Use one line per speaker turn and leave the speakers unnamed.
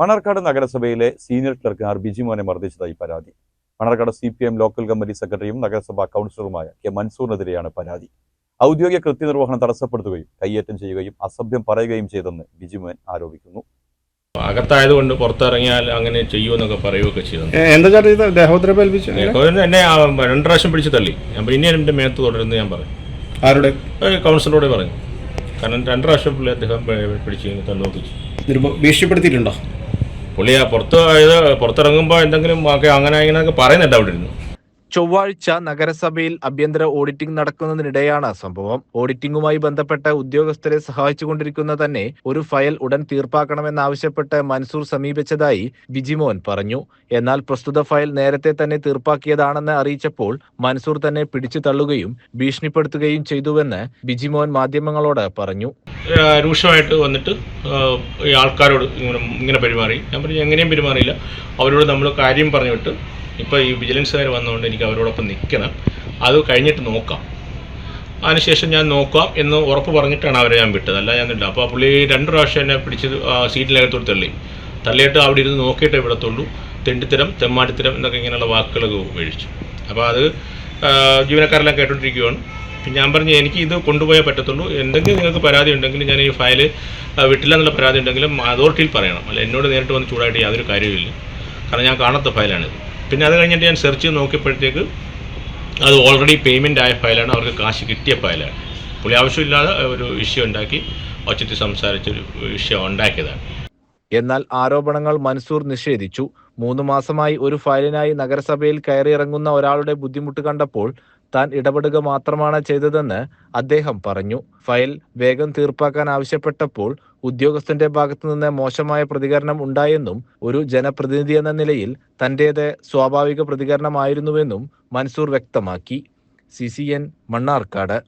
മണർക്കാട് നഗരസഭയിലെ senior clerk R ബിജിമോനെ മർദ്ദിച്ചതായി പരാതി. Manarcad C P M local committee സെക്രട്ടറിയും നഗരസഭാ കൗൺസിലറുമായ കെ മൻസൂറിനെതിരെയാണ് പരാതി. ഔദ്യോഗിക കൃത്യനിർവഹണം തടസ്സപ്പെടുത്തുകയും കയ്യേറ്റം ചെയ്യുകയും അസഭ്യം പറയുകയും ചെയ്തെന്ന് ബിജിമോൻ ആരോപിക്കുന്നു.
അകത്തായതുകൊണ്ട് പുറത്തിറങ്ങിയാൽ അങ്ങനെ ചെയ്യുമെന്നൊക്കെ പറയുകയൊക്കെ ചെയ്തു
എന്താ ചേട്ടാ ഏൽപ്പിച്ചു?
എന്നെ രണ്ട് പ്രാവശ്യം പിടിച്ച് തള്ളി. ഞാൻ ഇനി എന്റെ മേത്ത് തുടരുന്നു ഞാൻ പറഞ്ഞു
ആരുടെ?
കൗൺസിലറോട് പറഞ്ഞു കാരണം രണ്ട് പ്രാവശ്യം പുള്ളി അദ്ദേഹം പിടിച്ച് ചെയ്തു.
ഭീഷണിപ്പെടുത്തിയിട്ടുണ്ടോ?
പുള്ളി പുറത്ത് ഇത് പുറത്തിറങ്ങുമ്പോൾ എന്തെങ്കിലും ഒക്കെ അങ്ങനെ ഇങ്ങനെയൊക്കെ പറയുന്നുണ്ട് അവിടെ ഇരുന്നു
ചൊവ്വാഴ്ച നഗരസഭയിൽ ആഭ്യന്തര ഓഡിറ്റിംഗ് നടക്കുന്നതിനിടെയാണ് സംഭവം. ഓഡിറ്റിംഗുമായി ബന്ധപ്പെട്ട ഉദ്യോഗസ്ഥരെ സഹായിച്ചുകൊണ്ടിരിക്കുന്ന തന്നെ ഒരു ഫയൽ ഉടൻ തീർപ്പാക്കണമെന്നാവശ്യപ്പെട്ട് മൻസൂർ സമീപിച്ചതായി ബിജിമോൻ പറഞ്ഞു. എന്നാൽ പ്രസ്തുത ഫയൽ നേരത്തെ തന്നെ തീർപ്പാക്കിയതാണെന്ന് അറിയിച്ചപ്പോൾ മൻസൂർ തന്നെ പിടിച്ചു തള്ളുകയും ഭീഷണിപ്പെടുത്തുകയും ചെയ്തുവെന്ന് ബിജിമോൻ മാധ്യമങ്ങളോട് പറഞ്ഞു.
രൂക്ഷമായിട്ട് വന്നിട്ട് ഈ ആൾക്കാരോട് ഇങ്ങനെ ഇങ്ങനെ പെരുമാറി. ഞാൻ പറഞ്ഞു എങ്ങനെയും പെരുമാറിയില്ല. അവരോട് നമ്മൾ കാര്യം പറഞ്ഞു വിട്ട് ഇപ്പോൾ ഈ വിജിലൻസുകാർ വന്നതുകൊണ്ട് എനിക്ക് അവരോടൊപ്പം നിൽക്കണം. അത് കഴിഞ്ഞിട്ട് നോക്കാം. അതിനുശേഷം ഞാൻ നോക്കാം എന്ന് ഉറപ്പ് പറഞ്ഞിട്ടാണ് അവരെ ഞാൻ വിട്ടത്. അല്ല ഞാൻ ഇല്ല അപ്പോൾ പുള്ളി രണ്ട് പ്രാവശ്യം എന്നെ പിടിച്ച് സീറ്റിനകത്തോട് തള്ളി. തള്ളിയിട്ട് അവിടെ ഇരുന്ന് നോക്കിയിട്ടേ വിടത്തുള്ളൂ തെണ്ടിത്തരം തെമ്മാടിത്തരം എന്നൊക്കെ ഇങ്ങനെയുള്ള വാക്കുകളൊക്കെ ഉപയോഗിച്ചു. അപ്പോൾ അത് ജീവനക്കാരെല്ലാം കേട്ടോണ്ടിരിക്കുകയാണ് ഞാൻ പറഞ്ഞു എനിക്ക് ഇത് കൊണ്ടുപോയേ പറ്റത്തുള്ളൂ. എന്തെങ്കിലും നിങ്ങൾക്ക് പരാതി ഉണ്ടെങ്കിൽ ഞാൻ ഈ ഫയൽ വിട്ടില്ല എന്നുള്ള പരാതി ഉണ്ടെങ്കിലും അതോറിറ്റിയിൽ പറയണം. അല്ല എന്നോട് നേരിട്ട് വന്ന് ചൂടായിട്ട് യാതൊരു കാര്യമില്ല കാരണം ഞാൻ കാണാത്ത ഫയലാണിത്. പിന്നെ അത് കഴിഞ്ഞിട്ട് ഞാൻ സെർച്ച് ചെയ്ത് നോക്കിയപ്പോഴത്തേക്ക് അത് ഓൾറെഡി പേയ്മെന്റ് ആയ ഫയലാണ്. അവർക്ക് കാശ് കിട്ടിയ ഫയലാണ്. പുള്ളി ആവശ്യമില്ലാതെ ഒരു വിഷയം ഉണ്ടാക്കി ഒച്ചത്തിൽ സംസാരിച്ചൊരു വിഷയം ഉണ്ടാക്കിയതാണ്.
എന്നാൽ ആരോപണങ്ങൾ മൻസൂർ നിഷേധിച്ചു. മൂന്ന് മാസമായി ഒരു ഫയലിനായി നഗരസഭയിൽ കയറിയിറങ്ങുന്ന ഒരാളുടെ ബുദ്ധിമുട്ട് കണ്ടപ്പോൾ താൻ ഇടപെടുക മാത്രമാണ് ചെയ്തതെന്ന് അദ്ദേഹം പറഞ്ഞു. ഫയൽ വേഗം തീർപ്പാക്കാൻ ആവശ്യപ്പെട്ടപ്പോൾ ഉദ്യോഗസ്ഥന്റെ ഭാഗത്തുനിന്ന് മോശമായ പ്രതികരണം ഉണ്ടായെന്നും ഒരു ജനപ്രതിനിധി എന്ന നിലയിൽ തന്റേത് സ്വാഭാവിക പ്രതികരണമായിരുന്നുവെന്നും മൻസൂർ വ്യക്തമാക്കി. C C N Mannarkkad.